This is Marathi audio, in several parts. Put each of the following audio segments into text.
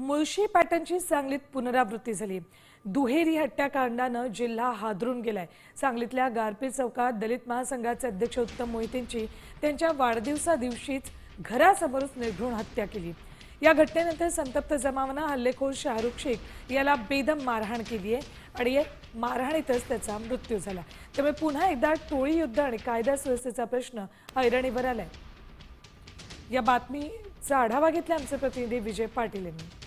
मुळशी पॅटर्नची सांगलीत पुनरावृत्ती झाली. दुहेरी हत्याकांडानं जिल्हा हादरून गेलाय. सांगलीतल्या गारपीट चौकात दलित महासंघाचे अध्यक्ष उत्तम मोहितेंची त्यांच्या वाढदिवसा दिवशीच घरासमोरच निर्घृण हत्या केली. या घटनेनंतर संतप्त जमावानं हल्लेखोर शाहरुख शेख याला बेदम मारहाण केली आहे आणि या मारहाणीतच त्याचा मृत्यू झाला. त्यामुळे पुन्हा एकदा टोळी युद्ध आणि कायदा सुव्यवस्थेचा प्रश्न ऐरणीवर आलाय. या बातमीचा आढावा घेतला आमचे प्रतिनिधी विजय पाटील यांनी.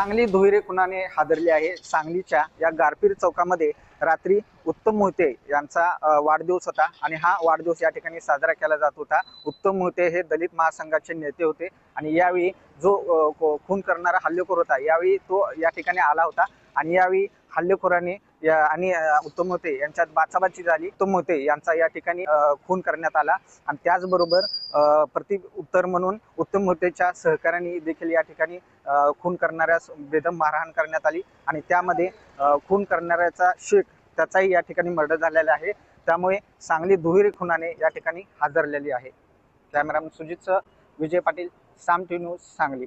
सांगली दुहेरी खुनाने हादरली आहे. सांगलीच्या या गारपीर चौकामध्ये रात्री उत्तम मोहिते यांचा वाढदिवस होता आणि हा वाढदिवस या ठिकाणी साजरा केला जात होता. उत्तम मोहिते हे दलित महासंघाचे नेते होते आणि यावेळी जो खून करणारा हल्लेखोर होता यावेळी तो या ठिकाणी आला होता आणि यावेळी हल्लेखोराने आणि उत्तम होते. यांच्यात बाचाबाची झाली उत्तम होते. यांचा या ठिकाणी खून करण्यात आला. आणि त्याचबरोबर प्रति उत्तर म्हणून उत्तम होतेच्या सहकाऱ्यांनी देखील या ठिकाणी खून करणाऱ्यास बेदम मारहाण करण्यात आली. आणि त्यामध्ये खून करणाऱ्याचा शेख त्याचाही या ठिकाणी मर्डर झालेला आहे. त्यामुळे सांगली दुहेरी खुनाने या ठिकाणी हादरलेली आहे. कॅमेरामन सुजितसह विजय पाटील साम टी न्यूज सांगली.